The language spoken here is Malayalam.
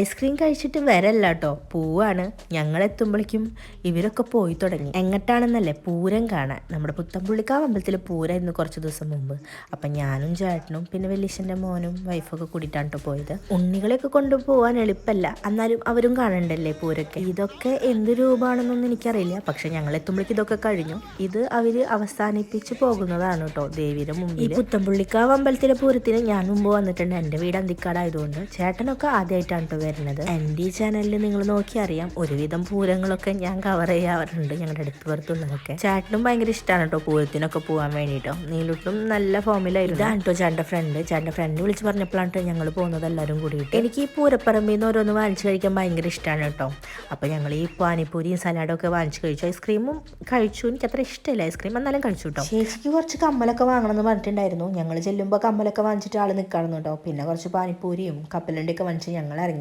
ഐസ്ക്രീം കഴിച്ചിട്ട് വരല്ല കേട്ടോ പൂവാണ്. ഞങ്ങൾ എത്തുമ്പോഴേക്കും ഇവരൊക്കെ പോയി തുടങ്ങി. എങ്ങട്ടാണെന്നല്ലേ പൂരം കാണാൻ. നമ്മുടെ പുത്തമ്പുള്ളിക്കാവ് അമ്പലത്തിൽ പൂരം ഇന്ന് കുറച്ച് ദിവസം മുമ്പ്. അപ്പം ഞാനും ചേട്ടനും പിന്നെ വലിയച്ഛന്റെ മോനും വൈഫൊക്കെ കൂടിയിട്ടാണ് കേട്ടോ പോയത്. ഉണ്ണികളെയൊക്കെ കൊണ്ടുപോകാൻ എളുപ്പമല്ല എന്നാലും അവരും കാണണ്ടല്ലേ പൂരൊക്കെ ഇതൊക്കെ എന്ത് രൂപമാണെന്നൊന്നും എനിക്കറിയില്ല. പക്ഷെ ഞങ്ങൾ എത്തുമ്പോഴേക്കും ഇതൊക്കെ കഴിഞ്ഞു. ഇത് അവർ അവസാനിപ്പിച്ച് പോകുന്നതാണ് കേട്ടോ ദേവിയുടെ മുമ്പിൽ ഈ പുത്തമ്പുള്ളിക്കാവ് അമ്പലത്തിലെ പൂരത്തിന് ഞാൻ മുമ്പ് വന്നിട്ടുണ്ട്. എന്റെ വീട് അന്തിക്കാടായതുകൊണ്ട്. ചേട്ടനൊക്കെ ആദ്യമായിട്ടാണ് കേട്ടോ വരുന്നത്. എന്റെ ഈ ചാനലിൽ നിങ്ങൾ നോക്കി അറിയാം ഒരുവിധം പൂരങ്ങളൊക്കെ ഞാൻ കവർ ചെയ്യാറുണ്ട് ഞങ്ങളുടെ അടുത്ത് പുറത്തുള്ളതൊക്കെ. ചാട്ടിനും ഭയങ്കര ഇഷ്ടമാണ് കേട്ടോ പൂരത്തിനൊക്കെ പോകാൻ വേണ്ടിയിട്ടോ നീലൂട്ടും നല്ല ഫോമിലായിരുന്നു ഇതാണ് കേട്ടോ ചേട്ടന്റെ ഫ്രണ്ട് ചേട്ടന്റെ ഫ്രണ്ട് വിളിച്ച് പറഞ്ഞപ്പോഴാണ് ഞങ്ങൾ പോകുന്നത് എല്ലാവരും കൂടിയിട്ട്. എനിക്ക് ഈ പൂരപ്പറമ്പിൽ നിന്ന് ഓരോന്ന് വാങ്ങിച്ചു കഴിക്കാൻ ഭയങ്കര ഇഷ്ടമാണ് കേട്ടോ അപ്പോൾ ഞങ്ങൾ ഈ പാനിപ്പൂരിയും സലാഡും ഒക്കെ വാങ്ങിച്ചു കഴിച്ചു. ഐസ്ക്രീമും കഴിച്ചു. എനിക്ക് അത്ര ഇഷ്ടമില്ല ഐസ്ക്രീം. എന്നാലും കഴിച്ചു കേട്ടോ ചേച്ചിക്ക് കുറച്ച് കമ്മലൊക്കെ വാങ്ങണം എന്ന് പറഞ്ഞിട്ടുണ്ടായിരുന്നു. ഞങ്ങൾ ചെല്ലുമ്പോൾ കമ്മലൊക്കെ വാങ്ങിച്ചിട്ട് ആൾ നിൽക്കണം കേട്ടോ പിന്നെ കുറച്ച് പാനിപ്പൂരിയും കപ്പലണ്ടിയൊക്കെ വാങ്ങിച്ച് ഞങ്ങൾ ഇറങ്ങി.